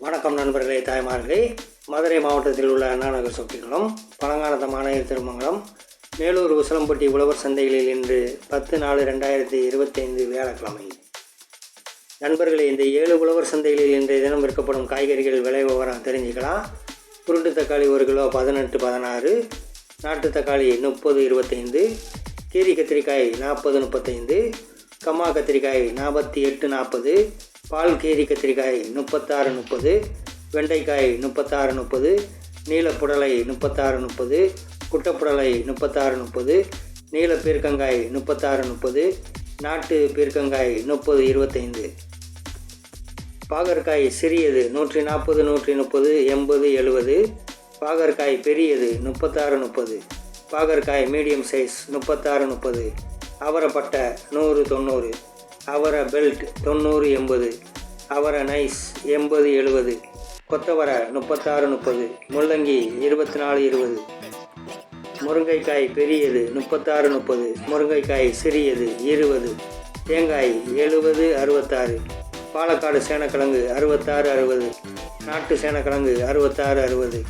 வணக்கம் நண்பர்களே தாய்மார்களே. மதுரை மாவட்டத்தில் உள்ள அண்ணாநகர் நகர் சொட்டிகளும் பழங்காலத்தமான திருமங்கலம் மேலூர் உசலம்பட்டி உழவர் சந்தைகளில் இன்று பத்து நாலு ரெண்டாயிரத்தி இருபத்தைந்து வியாழக்கிழமை. நண்பர்களே இந்த ஏழு உழவர் சந்தைகளில் இன்றைய தினம் விற்கப்படும் காய்கறிகள் விலை விவரம் தெரிஞ்சுக்கலாம். உருண்டு தக்காளி ஒரு கிலோ பதினெட்டு பதினாறு. நாட்டு தக்காளி முப்பது இருபத்தைந்து. கீரி கத்திரிக்காய் நாற்பது முப்பத்தைந்து. கம்மா கத்திரிக்காய் நாற்பத்தி எட்டு நாற்பது. பால் கீரி கத்திரிக்காய் முப்பத்தாறு முப்பது வெண்டைக்காய் முப்பத்தாறு முப்பது நீலப்புடலை முப்பத்தாறு முப்பது குட்டப்புடலை முப்பத்தாறு முப்பது நீல பீர்க்கங்காய் முப்பத்தாறு முப்பது நாட்டு பீர்க்கங்காய் முப்பது இருபத்தைந்து. பாகற்காய் சிறியது நூற்றி நாற்பது நூற்றி முப்பது எண்பது எழுபது பாகற்காய் பெரியது முப்பத்தாறு முப்பது. பாகற்காய் மீடியம் சைஸ் முப்பத்தாறு முப்பது. அவரப்பட்ட நூறு தொண்ணூறு. அவர பெல்ட் தொண்ணூறு எண்பது அவரை நைஸ் எண்பது எழுபது கொத்தவரை முப்பத்தாறு முப்பது முள்ளங்கி இருபத்தி நாலு இருபது முருங்கைக்காய் பெரியது முப்பத்தாறு முப்பது முருங்கைக்காய் சிறியது இருபது தேங்காய் எழுபது அறுபத்தாறு பாலக்காடு சேனக்கிழங்கு அறுபத்தாறு அறுபது நாட்டு சேனக்கிழங்கு அறுபத்தாறு அறுபது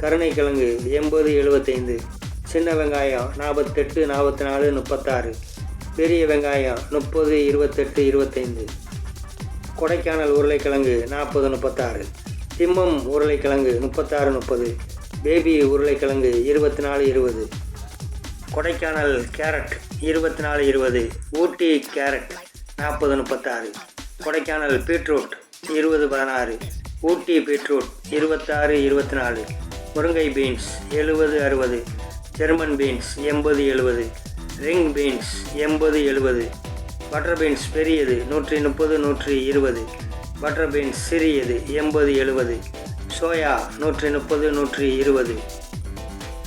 கருணைக்கிழங்கு எண்பது எழுபத்தைந்து சின்ன வெங்காயம் நாற்பத்தெட்டு நாற்பத்தி நாலு முப்பத்தாறு பெரிய வெங்காயம் முப்பது இருபத்தெட்டு இருபத்தைந்து. கொடைக்கானல் உருளைக்கிழங்கு நாற்பது முப்பத்தாறு. திம்மம் உருளைக்கிழங்கு முப்பத்தாறு முப்பது. பேபி உருளைக்கிழங்கு இருபத்தி நாலு இருபது. கொடைக்கானல் கேரட் இருபத்தி நாலு இருபது. ஊட்டி கேரட் நாற்பது முப்பத்தாறு. கொடைக்கானல் பீட்ரூட் இருபது பதினாறு. ஊட்டி பீட்ரூட் இருபத்தாறு இருபத்தி நாலு முருங்கை பீன்ஸ் எழுபது அறுபது. ஜெர்மன் பீன்ஸ் எண்பது எழுபது. ரிங் பீன்ஸ் எண்பது எழுபது. பட்டர் பீன்ஸ் பெரியது நூற்றி முப்பது நூற்றி இருபது. பட்டர் பீன்ஸ் சிறியது எண்பது எழுபது. சோயா நூற்றி முப்பது நூற்றி இருபது.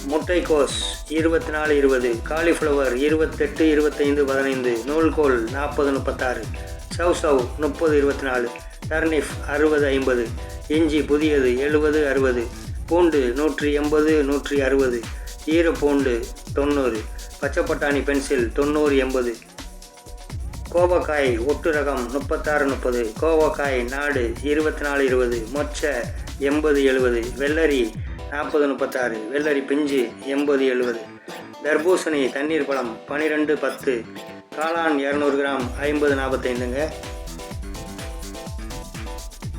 முட்டைக்கோஸ் இருபத்தி நாலு இருபது. காலிஃப்ளவர் இருபத்தெட்டு இருபத்தைந்து பதினைந்து. நூல்கோல் நாற்பது முப்பத்தாறு. சவ் சவ் முப்பது இருபத்தி நாலு டர்னிஃப் அறுபது ஐம்பது. இஞ்சி புதியது எழுபது அறுபது. பூண்டு நூற்றி எண்பது நூற்றி அறுபது. ஈரப்பூண்டு தொண்ணூறு. பச்சை பட்டாணி பென்சில் தொண்ணூறு எண்பது. கோவக்காய் ஒட்டு ரகம் முப்பத்தாறு முப்பது. கோவக்காய் நாடு இருபத்தி நாலு இருபது. மொச்ச எண்பது எழுபது. வெள்ளரி நாற்பது முப்பத்தாறு. வெள்ளரி பிஞ்சு எண்பது எழுபது. தர்பூசணி தண்ணீர் பழம் பன்னிரெண்டு பத்து. காளான் இரநூறு கிராம் ஐம்பது நாற்பத்தைந்துங்க